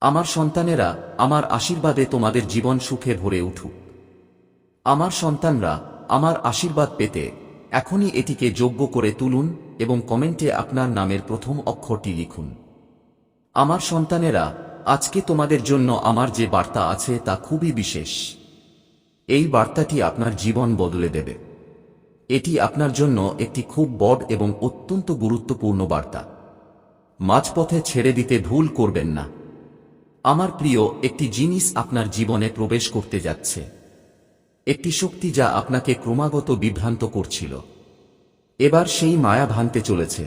আমার সন্তানেরা আমার আশীর্বাদে তোমাদের জীবন সুখে ভরে উঠুক। আমার সন্তানরা আমার আশীর্বাদ পেতে এখনই এটিকে যোগ্য করে তুলুন এবং কমেন্টে আপনার নামের প্রথম অক্ষরটি লিখুন। আমার সন্তানেরা, আজকে তোমাদের জন্য আমার যে বার্তা আছে তা খুবই বিশেষ। এই বার্তাটি আপনার জীবন বদলে দেবে। এটি আপনার জন্য একটি খুব বড় এবং অত্যন্ত গুরুত্বপূর্ণ বার্তা। মাঝপথে ছেড়ে দিতে ভুল করবেন না। আমার প্রিয়, একটি জিনিস আপনার জীবনে প্রবেশ করতে যাচ্ছে। একটি শক্তি যা আপনাকে ক্রমাগত বিভ্রান্ত করছিল। এবার সেই মায়া ভাঙতে চলেছে।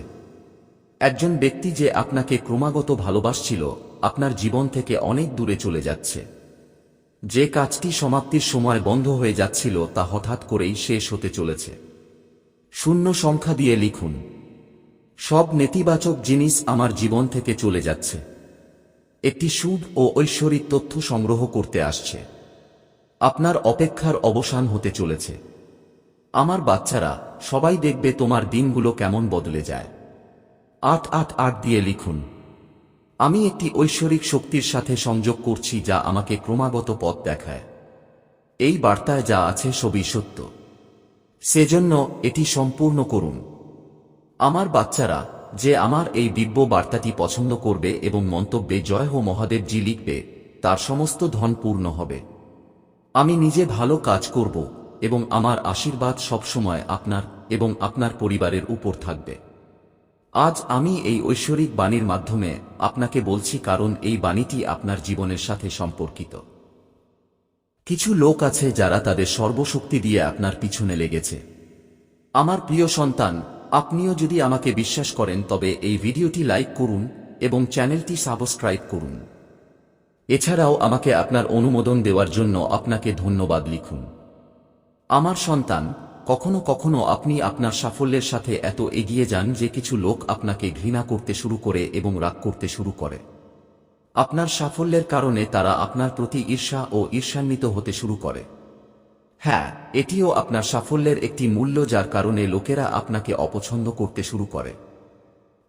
একজন ব্যক্তি যে আপনাকে ক্রমাগত ভালোবাসছিল, আপনার জীবন থেকে অনেক দূরে চলে যাচ্ছে। যে কাজটি সমাপ্তির সময় বন্ধ হয়ে যাচ্ছিল, তা হঠাৎ করেই শেষ হতে চলেছে। শূন্য সংখ্যা দিয়ে লিখুন, সব নেতিবাচক জিনিস আমার জীবন থেকে চলে যাচ্ছে। একটি শুভ ও ঐশ্বরিক তথ্য সংগ্রহ করতে আসছে। আপনার অপেক্ষার অবসান হতে চলেছে। আমার বাচ্চারা, সবাই দেখবে তোমার দিনগুলো কেমন বদলে যায়। আট আট আট দিয়ে লিখুন। আমি একটি ঐশ্বরিক শক্তির সাথে সংযোগ করছি যা আমাকে ক্রমাগত পথ দেখায়। এই বার্তায় যা আছে সবই সত্য। সেজন্য এটি সম্পূর্ণ করুন। আমার বাচ্চারা যে আমার এই দিব্য বার্তাটি পছন্দ করবে এবং মন্তব্যে জয় হো মহাদেবজি লিখবে, তার সমস্ত ধন পূর্ণ হবে। আমি নিজে ভালো কাজ করব এবং আমার আশীর্বাদ সবসময় আপনার এবং আপনার পরিবারের উপর থাকবে। আজ আমি এই ঐশ্বরিক বাণীর মাধ্যমে আপনাকে বলছি কারণ এই বাণীটি আপনার জীবনের সাথে সম্পর্কিত। কিছু লোক আছে যারা তাদের সর্বশক্তি দিয়ে আপনার পিছনে লেগেছে। আমার প্রিয় সন্তান আপনিও যদি আমাকে বিশ্বাস করেন, তবে এই ভিডিওটি লাইক করুন এবং চ্যানেলটি সাবস্ক্রাইব করুন। এছাড়াও আমাকে আপনার অনুমোদন দেওয়ার জন্য আপনাকে ধন্যবাদ লিখুন। আমার সন্তান, কখনো কখনো আপনি আপনার সাফল্যের সাথে এত এগিয়ে যান যে কিছু লোক আপনাকে ঘৃণা করতে শুরু করে এবং রাগ করতে শুরু করে। আপনার সাফল্যের কারণে তারা আপনার প্রতি ঈর্ষা ও ঈর্ষান্বিত হতে শুরু করে। হ্যাঁ এটিও আপনার সাফল্যের একটি মূল্য যার কারণে লোকেরা আপনাকে অপছন্দ করতে শুরু করে।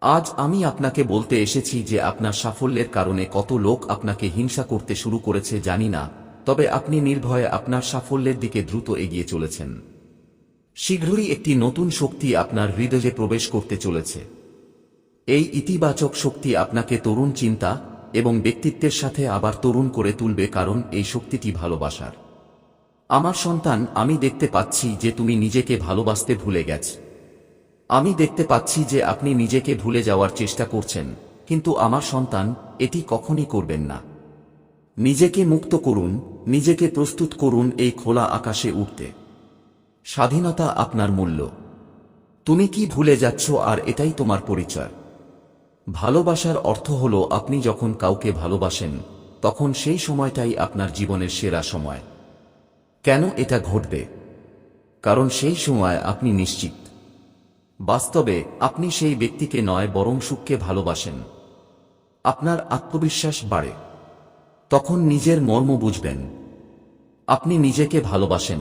আজ আমি আপনাকে বলতে এসেছি যে আপনার সাফল্যের কারণে কত লোক আপনাকে হিংসা করতে শুরু করেছে জানি না, তবে আপনি নির্ভয়ে আপনার সাফল্যের দিকে দ্রুত এগিয়ে চলেছেন। শীঘ্রই একটি নতুন শক্তি আপনার হৃদয়ে প্রবেশ করতে চলেছে। এই ইতিবাচক শক্তি আপনাকে তরুণ চিন্তা এবং ব্যক্তিত্বের সাথে আবার তরুণ করে তুলবে কারণ এই শক্তিটি ভালোবাসার। আমার সন্তান, আমি দেখতে পাচ্ছি যে তুমি নিজেকে ভালোবাসতে ভুলে গেছ। আমি দেখতে পাচ্ছি যে আপনি নিজেকে ভুলে যাওয়ার চেষ্টা করছেন, কিন্তু আমার সন্তান, এটি কখনই করবেন না। নিজেকে মুক্ত করুন, নিজেকে প্রস্তুত করুন এই খোলা আকাশে উঠতে। স্বাধীনতা আপনার মূল্য। তুমি কি ভুলে যাচ্ছ আর এটাই তোমার পরিচয়। ভালোবাসার অর্থ হল আপনি যখন কাউকে ভালোবাসেন, তখন সেই সময়টাই আপনার জীবনের সেরা সময়। কেন এটা ঘটবে? কারণ সেই সময় আপনি নিশ্চিত। বাস্তবে আপনি সেই ব্যক্তিকে নয়, বরং সুখকে ভালোবাসেন। আপনার আত্মবিশ্বাস বাড়ে। তখন নিজের মর্ম বুঝবেন। আপনি নিজেকে ভালোবাসেন।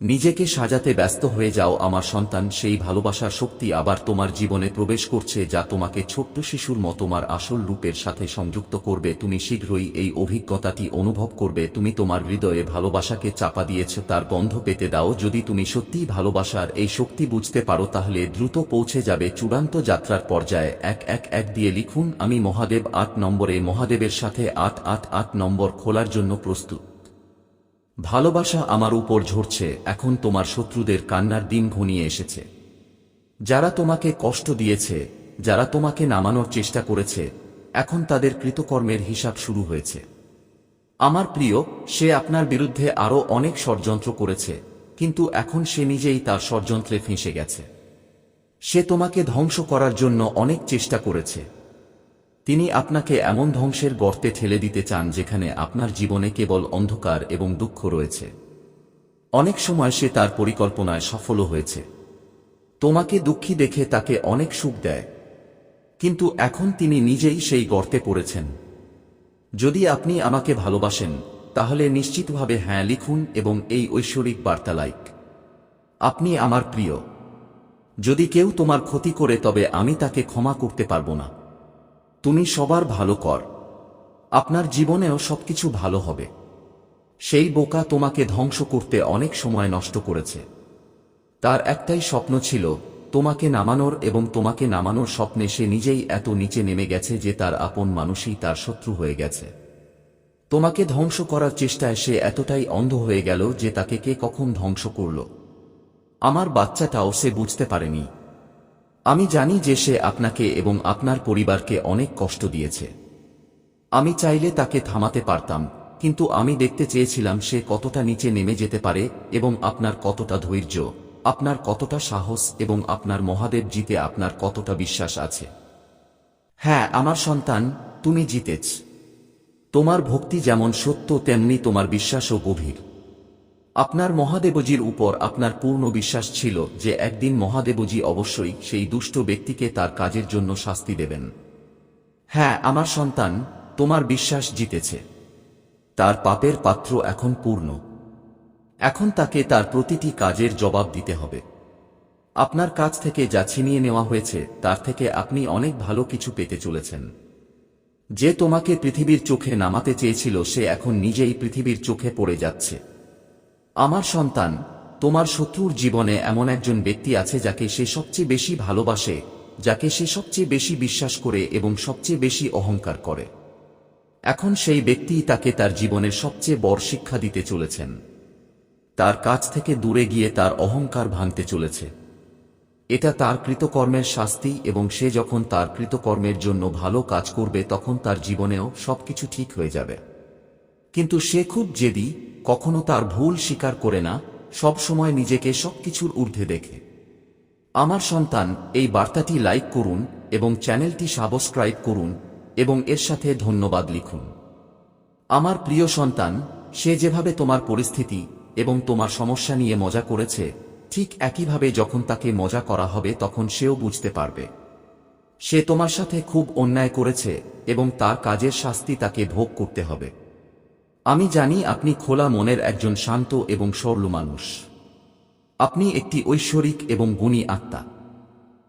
নিজেকে সাজাতে ব্যস্ত হয়ে যাও আমার সন্তান, সেই ভালোবাসার শক্তি আবার তোমার জীবনে প্রবেশ করছে যা তোমাকে ছোট্ট শিশুর মতো তোমার আসল রূপের সাথে সংযুক্ত করবে। তুমি শীঘ্রই এই অভিজ্ঞতাটি অনুভব করবে। তুমি তোমার হৃদয়ে ভালোবাসাকে চাপা দিয়েছ, তার গন্ধ পেতে দাও। যদি তুমি সত্যিই ভালোবাসার এই শক্তি বুঝতে পারো, তাহলে দ্রুত পৌঁছে যাবে চূড়ান্ত যাত্রার পর্যায়ে। এক এক এক দিয়ে লিখুন, আমি মহাদেব আট নম্বরে, মহাদেবের সাথে আট আট আট নম্বর খোলার জন্য প্রস্তুত। ভালোবাসা আমার উপর ঝরছে, এখন তোমার শত্রুদের কান্নার দিন ঘনিয়ে এসেছে। যারা তোমাকে কষ্ট দিয়েছে, যারা তোমাকে নামানোর চেষ্টা করেছে, এখন তাদের কৃতকর্মের হিসাব শুরু হয়েছে। আমার প্রিয়, সে আপনার বিরুদ্ধে আরও অনেক ষড়যন্ত্র করেছে, কিন্তু এখন সে নিজেই তার ষড়যন্ত্রে ফেঁসে গেছে। সে তোমাকে ধ্বংস করার জন্য অনেক চেষ্টা করেছে। তিনি আপনাকে এমন ধ্বংসের গর্তে ঠেলে দিতে চান যেখানে আপনার জীবনে কেবল অন্ধকার এবং দুঃখ রয়েছে। অনেক সময় সে তার পরিকল্পনায় সফলও হয়েছে। তোমাকে দুঃখী দেখে তাকে অনেক সুখ দেয়। কিন্তু এখন তিনি নিজেই সেই গর্তে পড়েছেন। যদি আপনি আমাকে ভালোবাসেন, তাহলে নিশ্চিতভাবে হ্যাঁ লিখুন এবং এই ঐশ্বরিক বার্তা লাইক। আপনি আমার প্রিয়। যদি কেউ তোমার ক্ষতি করে, তবে আমি তাকে ক্ষমা করতে পারব না। তুমি সবার ভালো কর। আপনার জীবনেও সবকিছু ভালো হবে। সেই বোকা তোমাকে ধ্বংস করতে অনেক সময় নষ্ট করেছে। তার একটাই স্বপ্ন ছিল, তোমাকে নামানোর এবং তোমাকে নামানোর স্বপ্নে সে নিজেই এত নিচে নেমে গেছে যে তার আপন মানুষই তার শত্রু হয়ে গেছে। তোমাকে ধ্বংস করার চেষ্টায় সে এতটাই অন্ধ হয়ে গেল যে তাকে কে কখন ধ্বংস করল। আমার বাচ্চাটাও সে বুঝতে পারেনি। আমি জানি যে সে আপনাকে এবং আপনার পরিবারকে অনেক কষ্ট দিয়েছে। আমি চাইলে তাকে থামাতে পারতাম, কিন্তু আমি দেখতে চেয়েছিলাম সে কতটা নিচে নেমে যেতে পারে এবং আপনার কতটা ধৈর্য, আপনার কতটা সাহস এবং আপনার মহাদেব জিতে আপনার কতটা বিশ্বাস আছে। হ্যাঁ আমার সন্তান, তুমি জিতেছ। তোমার ভক্তি যেমন সত্য, তেমনি তোমার বিশ্বাসও গভীর। আপনার মহাদেবজির উপর আপনার পূর্ণ বিশ্বাস ছিল যে একদিন মহাদেবজি অবশ্যই সেই দুষ্ট ব্যক্তিকে তার কাজের জন্য শাস্তি দেবেন। হ্যাঁ আমার সন্তান, তোমার বিশ্বাস জিতেছে। তার পাপের পাত্র এখন পূর্ণ। এখন তাকে তার প্রতিটি কাজের জবাব দিতে হবে। আপনার কাছ থেকে যা ছিনিয়ে নেওয়া হয়েছে, তার থেকে আপনি অনেক ভালো কিছু পেতে চলেছেন। যে তোমাকে পৃথিবীর চোখে নামাতে চেয়েছিল, সে এখন নিজেই পৃথিবীর চোখে পড়ে যাচ্ছে। আমার সন্তান, তোমার শত্রুর জীবনে এমন একজন ব্যক্তি আছে যাকে সে সবচেয়ে বেশি ভালোবাসে, যাকে সে সবচেয়ে বেশি বিশ্বাস করে এবং সবচেয়ে বেশি অহংকার করে। এখন সেই ব্যক্তি তাকে তার জীবনের সবচেয়ে বড় শিক্ষা দিতে চলেছেন। তার কাছ থেকে দূরে গিয়ে তার অহংকার ভাঙতে চলেছে। এটা তার কৃতকর্মের শাস্তি এবং সে যখন তার কৃতকর্মের জন্য ভালো কাজ করবে তখন তার জীবনেও সবকিছু ঠিক হয়ে যাবে। কিন্তু সে খুব জেদি কখনো তার ভুল স্বীকার করে না, সব সময় নিজেকে সবকিছুর ঊর্ধ্বে দেখে। আমার সন্তান, এই বার্তাটি লাইক করুন এবং চ্যানেলটি সাবস্ক্রাইব করুন এবং এর সাথে ধন্যবাদ লিখুন। আমার প্রিয় সন্তান, সে যেভাবে তোমার পরিস্থিতি এবং তোমার সমস্যা নিয়ে মজা করেছে, ঠিক একইভাবে যখন তাকে মজা করা হবে তখন সেও বুঝতে পারবে। সে তোমার সাথে খুব অন্যায় করেছে এবং তার কাজের শাস্তি তাকে ভোগ করতে হবে। আমি জানি আপনি খোলা মনের একজন শান্ত এবং সরল মানুষ। আপনি একটি ঐশ্বরিক এবং গুণী আত্মা।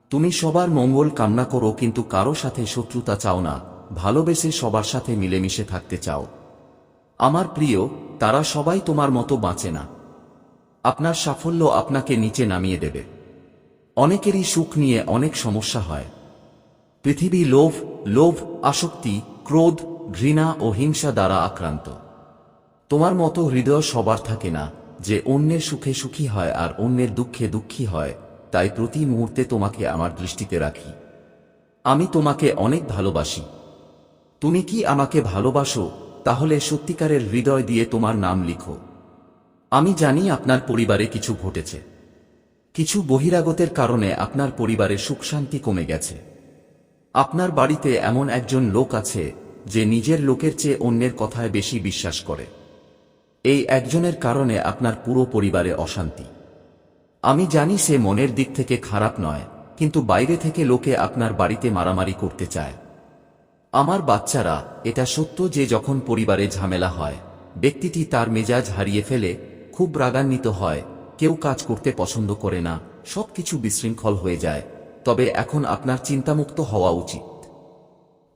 তুমি সবার মঙ্গল কামনা করো কিন্তু কারও সাথে শত্রুতা চাও না, ভালোবেসে সবার সাথে মিলেমিশে থাকতে চাও। আমার প্রিয়, তারা সবাই তোমার মতো বাঁচে না। আপনার সাফল্য আপনাকে নিচে নামিয়ে দেবে। অনেকেরই সুখ নিয়ে অনেক সমস্যা হয়। পৃথিবী লোভ লোভ, আসক্তি, ক্রোধ, ঘৃণা ও হিংসা দ্বারা আক্রান্ত। তোমার মতো হৃদয় সবার থাকে না, যে অন্যের সুখে সুখী হয় আর অন্যের দুঃখে দুঃখী হয়, তাই প্রতি মুহূর্তে তোমাকে আমার দৃষ্টিতে রাখি। আমি তোমাকে অনেক ভালোবাসি। তুমি কি আমাকে ভালোবাসো, তাহলে সত্যিকারের হৃদয় দিয়ে তোমার নাম লিখো। আমি জানি আপনার পরিবারে কিছু ঘটেছে। কিছু বহিরাগতের কারণে আপনার পরিবারে সুখ শান্তি কমে গেছে। আপনার বাড়িতে এমন একজন লোক আছে, যে নিজের লোকের চেয়ে অন্যের কথায় বেশি বিশ্বাস করে। এই একজনের কারণে আপনার পুরো পরিবারে অশান্তি। আমি জানি সে মনের দিক থেকে খারাপ নয়, কিন্তু বাইরে থেকে লোকে আপনার বাড়িতে মারামারি করতে চায়। আমার বাচ্চারা, এটা সত্য যে যখন পরিবারে ঝামেলা হয়, ব্যক্তিটি তার মেজাজ হারিয়ে ফেলে, খুব রাগান্বিত হয়, কেউ কাজ করতে পছন্দ করে না, সবকিছু বিশৃঙ্খল হয়ে যায়, তবে এখন আপনার চিন্তামুক্ত হওয়া উচিত।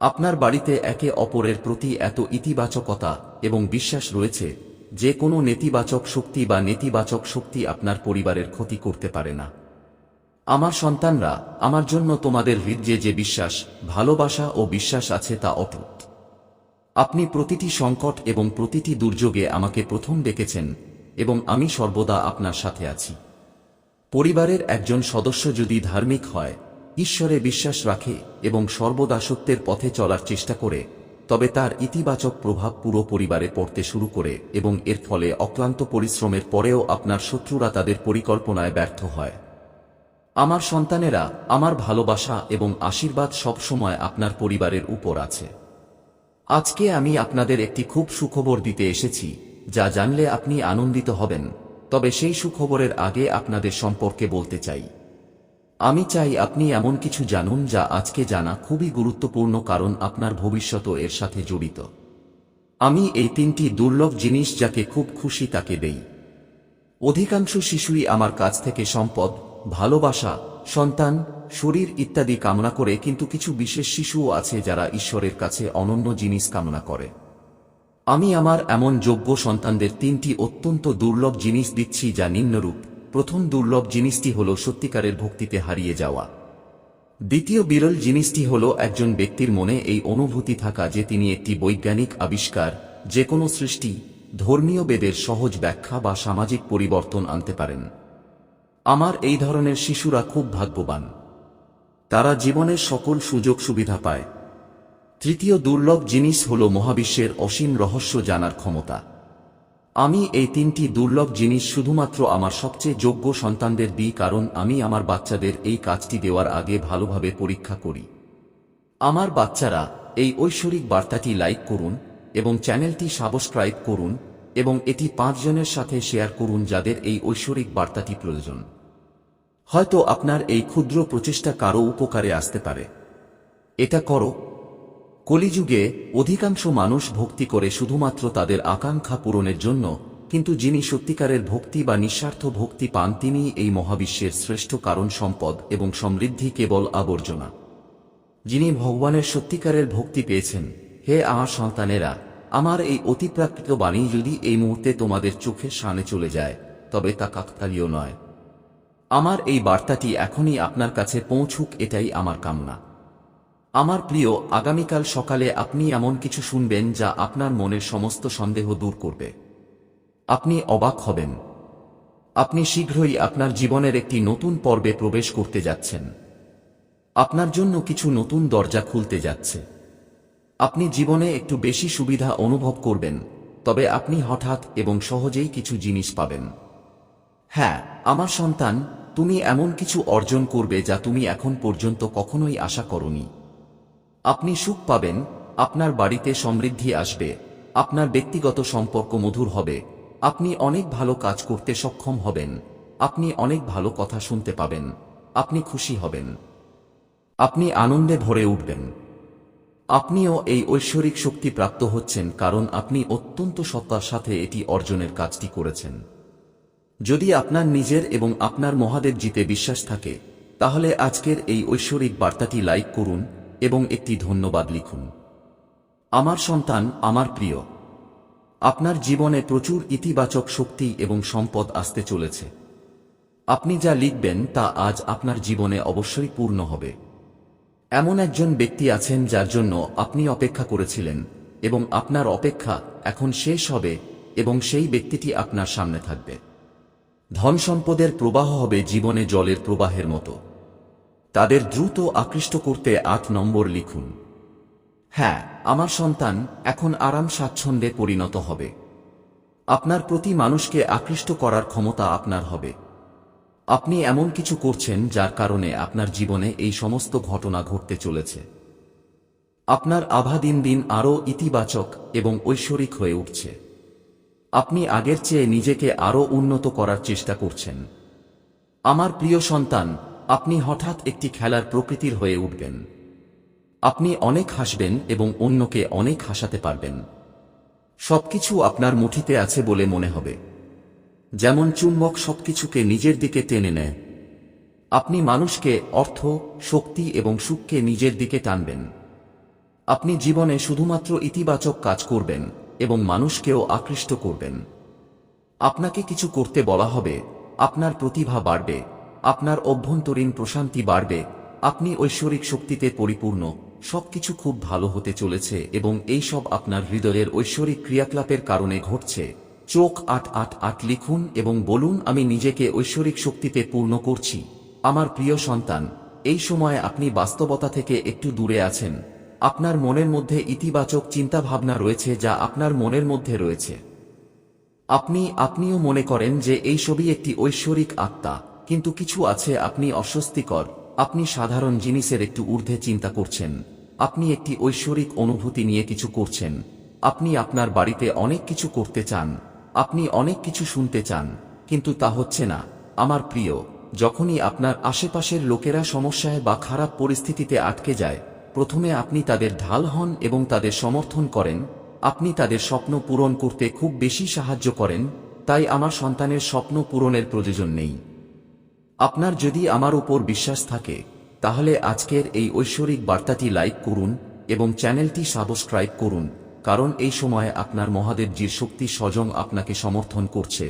আপনার বাড়িতে একে অপরের প্রতি এত ইতিবাচকতা এবং বিশ্বাস রয়েছে যে কোনো নেতিবাচক শক্তি বা নেতিবাচক শক্তি আপনার পরিবারের ক্ষতি করতে পারে না। আমার সন্তানরা, আমার জন্য তোমাদের হৃদয়ে যে বিশ্বাস, ভালোবাসা ও বিশ্বাস আছে তা অটুট। আপনি প্রতিটি সংকট এবং প্রতিটি দুর্যোগে আমাকে প্রথম ডেকেছেন এবং আমি সর্বদা আপনার সাথে আছি। পরিবারের একজন সদস্য যদি ধার্মিক হয়, ঈশ্বরে বিশ্বাস রাখে এবং সর্বদা সত্যের পথে চলার চেষ্টা করে তবে তার ইতিবাচক প্রভাব পুরো পরিবারে পড়তে শুরু করে এবং এর ফলে অক্লান্ত পরিশ্রমের পরেও আপনার শত্রুরা তাদের পরিকল্পনায় ব্যর্থ হয়। আমার সন্তানেরা আমার ভালোবাসা এবং আশীর্বাদ সবসময় আপনার পরিবারের উপর আছে। আজকে আমি আপনাদের একটি খুব সুখবর দিতে এসেছি, যা জানলে আপনি আনন্দিত হবেন, তবে সেই সুখবরের আগে আপনাদের সম্পর্কে বলতে চাই। আমি চাই আপনি এমন কিছু জানুন যা আজকে জানা খুবই গুরুত্বপূর্ণ কারণ আপনার ভবিষ্যৎ এর সাথে জড়িত। আমি এই তিনটি দুর্লভ জিনিস যাকে খুব খুশি তাকে দেই। অধিকাংশ শিশুই আমার কাছ থেকে সম্পদ, ভালোবাসা, সন্তান, শরীর ইত্যাদি কামনা করে কিন্তু কিছু বিশেষ শিশুও আছে যারা ঈশ্বরের কাছে অনন্য জিনিস কামনা করে। আমি আমার এমন যোগ্য সন্তানদের তিনটি অত্যন্ত দুর্লভ জিনিস দিচ্ছি যা নিম্নরূপ। প্রথম দুর্লভ জিনিসটি হল সত্যিকারের ভক্তিতে হারিয়ে যাওয়া। দ্বিতীয় বিরল জিনিসটি হল একজন ব্যক্তির মনে এই অনুভূতি থাকা যে তিনি একটি বৈজ্ঞানিক আবিষ্কার, যে কোনো সৃষ্টি, ধর্মীয় বেদের সহজ ব্যাখ্যা বা সামাজিক পরিবর্তন আনতে পারেন। আমার এই ধরনের শিশুরা খুব ভাগ্যবান। তারা জীবনের সকল সুযোগ সুবিধা পায়। তৃতীয় দুর্লভ জিনিস হল মহাবিশ্বের অসীম রহস্য জানার ক্ষমতা। আমি এই তিনটি দুর্লভ জিনিস শুধুমাত্র আমার সবচেয়ে যোগ্য সন্তানদের দিই কারণ আমি আমার বাচ্চাদের এই কাজটি দেওয়ার আগে ভালোভাবে পরীক্ষা করি। আমার বাচ্চারা এই ঐশ্বরিক বার্তাটি লাইক করুন এবং চ্যানেলটি সাবস্ক্রাইব করুন এবং এটি পাঁচজনের সাথে শেয়ার করুন যাদের এই ঐশ্বরিক বার্তাটি প্রয়োজন। হয়তো আপনার এই ক্ষুদ্র প্রচেষ্টা কারও উপকারে আসতে পারে। এটা করো। কলিযুগে অধিকাংশ মানুষ ভক্তি করে শুধুমাত্র তাদের আকাঙ্ক্ষা পূরণের জন্য, কিন্তু যিনি সত্যিকারের ভক্তি বা নিঃস্বার্থ ভক্তি পান তিনি এই মহাবিশ্বের শ্রেষ্ঠ কারণ সম্পদ এবং সমৃদ্ধি কেবল আবর্জনা। যিনি ভগবানের সত্যিকারের ভক্তি পেয়েছেন, হে আমার সন্তানেরা, আমার এই অতিপ্রাকৃত বাণী যদি এই মুহূর্তে তোমাদের চোখের সামনে চলে যায়, তবে তা কাকতালীয় নয়। আমার এই বার্তাটি এখনই আপনার কাছে পৌঁছুক, এটাই আমার কামনা। আমার প্রিয়, আগামীকাল সকালে আপনি এমন কিছু শুনবেন যা আপনার মনের সমস্ত সন্দেহ দূর করবে। আপনি অবাক হবেন। আপনি শীঘ্রই আপনার জীবনের একটি নতুন পর্বে প্রবেশ করতে যাচ্ছেন। আপনার জন্য কিছু নতুন দরজা খুলতে যাচ্ছে। আপনি জীবনে একটু বেশি সুবিধা অনুভব করবেন, তবে আপনি হঠাৎ এবং সহজেই কিছু জিনিস পাবেন। হ্যাঁ আমার সন্তান, তুমি এমন কিছু অর্জন করবে যা তুমি এখন পর্যন্ত কখনোই আশা করনি। আপনি সুখ পাবেন, আপনার বাড়িতে সমৃদ্ধি আসবে, আপনার ব্যক্তিগত সম্পর্ক মধুর হবে, আপনি অনেক ভালো কাজ করতে সক্ষম হবেন, আপনি অনেক ভালো কথা শুনতে পাবেন, আপনি খুশি হবেন, আপনি আনন্দে ভরে উঠবেন। আপনিও এই ঐশ্বরিক শক্তি প্রাপ্ত হচ্ছেন কারণ আপনি অত্যন্ত সত্তার সাথে এটি অর্জনের কাজটি করেছেন। যদি আপনার নিজের এবং আপনার মহাদেব জিতে বিশ্বাস থাকে, তাহলে আজকের এই ঐশ্বরিক বার্তাটি লাইক করুন এবং একটি ধন্যবাদ লিখুন। আমার সন্তান, আমার প্রিয়, আপনার জীবনে প্রচুর ইতিবাচক শক্তি এবং সম্পদ আসতে চলেছে। আপনি যা লিখবেন তা আজ আপনার জীবনে অবশ্যই পূর্ণ হবে। এমন একজন ব্যক্তি আছেন যার জন্য আপনি অপেক্ষা করেছিলেন এবং আপনার অপেক্ষা এখন শেষ হবে এবং সেই ব্যক্তিটি আপনার সামনে থাকবে। ধন সম্পদের প্রবাহ হবে জীবনে জলের প্রবাহের মতো। তাদের দ্রুত আকৃষ্ট করতে আট নম্বর লিখুন। হ্যাঁ আমার সন্তান এখন আরাম স্বাচ্ছন্দ্যে পরিণত হবে। আপনার প্রতি মানুষকে আকৃষ্ট করার ক্ষমতা আপনার হবে। আপনি এমন কিছু করছেন যার কারণে আপনার জীবনে এই সমস্ত ঘটনা ঘটতে চলেছে। আপনার আভা দিন দিন আরও ইতিবাচক এবং ঐশ্বরিক হয়ে উঠছে। আপনি আগের চেয়ে নিজেকে আরও উন্নত করার চেষ্টা করছেন। আমার প্রিয় সন্তান আপনি হঠাৎ একটি খেলার প্রকৃতির হয়ে উঠবেন। আপনি অনেক হাসবেন এবং অন্যকে অনেক হাসাতে পারবেন। সবকিছু আপনার মুঠিতে আছে বলে মনে হবে। যেমন চুম্বক সবকিছুকে নিজের দিকে টেনে নেয়। আপনি মানুষকে অর্থ, শক্তি এবং সুখকে নিজের দিকে টানবেন। আপনি জীবনে শুধুমাত্র ইতিবাচক কাজ করবেন এবং মানুষকেও আকৃষ্ট করবেন। আপনাকে কিছু করতে বলা হবে, আপনার প্রতিভা বাড়বে। আপনার অভ্যন্তরীণ প্রশান্তি বাড়বে। আপনি ঐশ্বরিক শক্তিতে পরিপূর্ণ। সবকিছু খুব ভালো হতে চলেছে এবং এই সব আপনার হৃদয়ের ঐশ্বরিক ক্রিয়াকলাপের কারণে ঘটছে। চোখ আট আট আট লিখুন এবং বলুন, আমি নিজেকে ঐশ্বরিক শক্তিতে পূর্ণ করছি। আমার প্রিয় সন্তান, এই সময় আপনি বাস্তবতা থেকে একটু দূরে আছেন। আপনার মনের মধ্যে ইতিবাচক চিন্তাভাবনা রয়েছে যা আপনার মনের মধ্যে রয়েছে। আপনি, আপনিও মনে করেন যে এই সবই একটি ঐশ্বরিক আত্মা। কিন্তু কিছু আছে আপনি অস্বস্তিকর। আপনি সাধারণ জিনিসের একটু ঊর্ধ্বে চিন্তা করছেন। আপনি একটি ঐশ্বরিক অনুভূতি নিয়ে কিছু করছেন। আপনি আপনার বাড়িতে অনেক কিছু করতে চান। আপনি অনেক কিছু শুনতে চান। কিন্তু তা হচ্ছে না। আমার প্রিয়, যখনই আপনার আশেপাশের লোকেরা সমস্যায় বা খারাপ পরিস্থিতিতে আটকে যায়, প্রথমে আপনি তাদের ঢাল হন এবং তাদের সমর্থন করেন। আপনি তাদের স্বপ্ন পূরণ করতে খুব বেশি সাহায্য করেন। তাই আমার সন্তানের স্বপ্ন পূরণের প্রয়োজন নেই। আপনার যদি আমার উপর বিশ্বাস থাকে, তাহলে আজকের এই ঐশ্বরিক বার্তাটি লাইক করুন এবং চ্যানেলটি সাবস্ক্রাইব করুন, কারণ এই সময়ে আপনার মহাদেবজির শক্তি স্বজং আপনাকে সমর্থন করছে,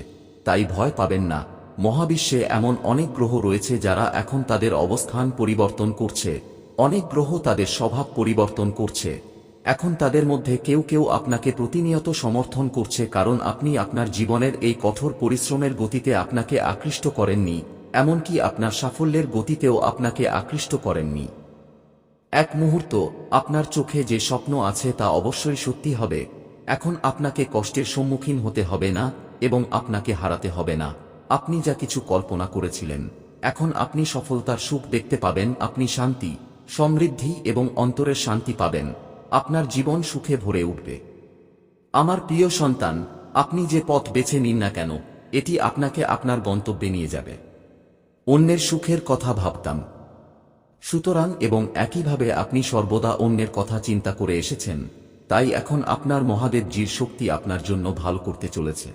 তাই ভয় পাবেন না। মহাবিশ্বে এমন অনেক গ্রহ রয়েছে যারা এখন তাদের অবস্থান পরিবর্তন করছে, অনেক গ্রহ তাদের স্বভাব পরিবর্তন করছে। এখন তাদের মধ্যে কেউ কেউ আপনাকে প্রতিনিয়ত সমর্থন করছে কারণ আপনি আপনার জীবনের এই কঠোর পরিশ্রমের গতিতে আপনাকে আকৃষ্ট করেননি। এমনকি আপনার সাফল্যের গতিতেও আপনাকে আকৃষ্ট করেননি। এক মুহূর্ত, আপনার চোখে যে স্বপ্ন আছে তা অবশ্যই সত্যি হবে। এখন আপনাকে কষ্টের সম্মুখীন হতে হবে না এবং আপনাকে হারাতে হবে না। আপনি যা কিছু কল্পনা করেছিলেন, এখন আপনি সফলতার সুখ দেখতে পাবেন, আপনি শান্তি, সমৃদ্ধি এবং অন্তরের শান্তি পাবেন। আপনার জীবন সুখে ভরে উঠবে। আমার প্রিয় সন্তান, আপনি যে পথ বেছে নিন না কেন, এটি আপনাকে আপনার গন্তব্যে নিয়ে যাবে। অন্যের সুখের কথা ভাবতাম। সুতরাং এবং একইভাবে আপনি সর্বদা অন্যের কথা চিন্তা করে এসেছেন, তাই এখন আপনার মহাদেবজির শক্তি আপনার জন্য ভালো করতে চলেছে।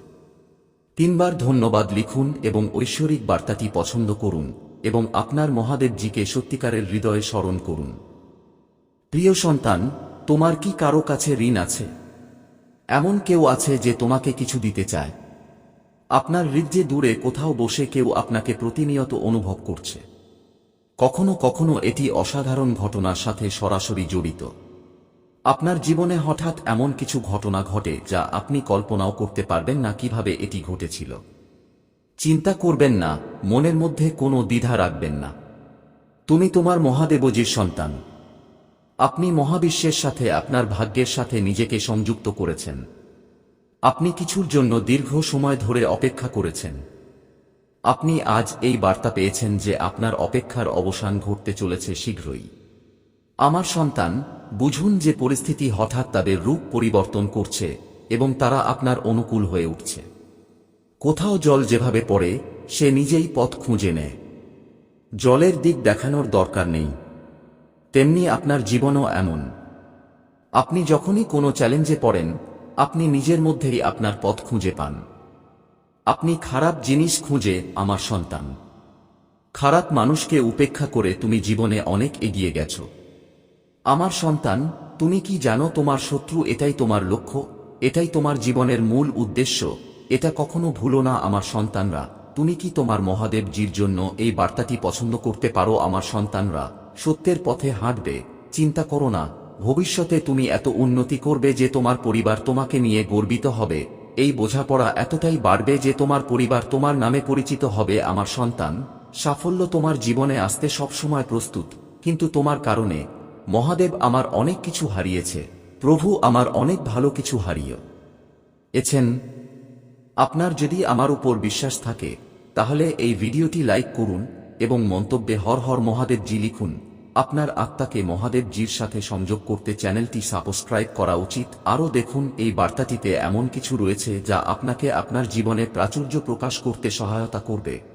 তিনবার ধন্যবাদ লিখুন এবং ঐশ্বরিক বার্তাটি পছন্দ করুন এবং আপনার মহাদেবজিকে সত্যিকারের হৃদয়ে স্মরণ করুন। প্রিয় সন্তান, তোমার কি কারও কাছে ঋণ আছে? এমন কেউ আছে যে তোমাকে কিছু দিতে চায়। আপনার হৃদ্যে দূরে কোথাও বসে কেউ আপনাকে প্রতিনিয়ত অনুভব করছে। কখনো কখনো এটি অসাধারণ ঘটনার সাথে সরাসরি জড়িত। আপনার জীবনে হঠাৎ এমন কিছু ঘটনা ঘটে যা আপনি কল্পনাও করতে পারবেন না কীভাবে এটি ঘটেছিল। চিন্তা করবেন না, মনের মধ্যে কোনো দ্বিধা রাখবেন না। তুমি তোমার মহাদেবজির সন্তান। আপনি মহাবিশ্বের সাথে আপনার ভাগ্যের সাথে নিজেকে সংযুক্ত করেছেন। আপনি কিছুর জন্য দীর্ঘ সময় ধরে অপেক্ষা করেছেন। আপনি আজ এই বার্তা পেয়েছেন যে আপনার অপেক্ষার অবসান ঘটতে চলেছে শীঘ্রই। আমার সন্তান, বুঝুন যে পরিস্থিতি হঠাৎ তাদের রূপ পরিবর্তন করছে এবং তারা আপনার অনুকূল হয়ে উঠছে। কোথাও জল যেভাবে পড়ে, সে নিজেই পথ খুঁজে নেয়। জলের দিক দেখানোর দরকার নেই। তেমনি আপনার জীবনও এমন। আপনি যখনই কোনো চ্যালেঞ্জে পড়েন আপনি নিজের মধ্যেই আপনার পথ খুঁজে পান। আপনি খারাপ জিনিস খুঁজে আমার সন্তান। খারাপ মানুষকে উপেক্ষা করে তুমি জীবনে অনেক এগিয়ে গেছ। আমার সন্তান, তুমি কি জানো তোমার শত্রু এটাই তোমার লক্ষ্য, এটাই তোমার জীবনের মূল উদ্দেশ্য, এটা কখনো ভুলো না আমার সন্তানরা। তুমি কি তোমার মহাদেবজির জন্য এই বার্তাটি পছন্দ করতে পারো আমার সন্তানরা? সত্যের পথে হাঁটবে, চিন্তা করো না। ভবিষ্যতে তুমি এত উন্নতি করবে যে তোমার পরিবার তোমাকে নিয়ে গর্বিত হবে। এই বোঝাপড়া এতটাই বাড়বে যে তোমার পরিবার তোমার নামে পরিচিত হবে আমার সন্তান। সাফল্য তোমার জীবনে আসতে সবসময় প্রস্তুত। কিন্তু তোমার কারণে, মহাদেব আমার অনেক কিছু হারিয়েছে। প্রভু আমার অনেক ভালো কিছু হারিয়ে। এছেন, আপনার যদি আমার উপর বিশ্বাস থাকে, তাহলে এই ভিডিওটি লাইক করুন এবং মন্তব্যে হর হর মহাদেবজি লিখুন। আপনার আত্মাকে মহাদেবজির সাথে সংযোগ করতে চ্যানেলটি সাবস্ক্রাইব করা উচিত। আরও দেখুন, এই বার্তাটিতে এমন কিছু রয়েছে যা আপনাকে আপনার জীবনে প্রাচুর্য প্রকাশ করতে সহায়তা করবে।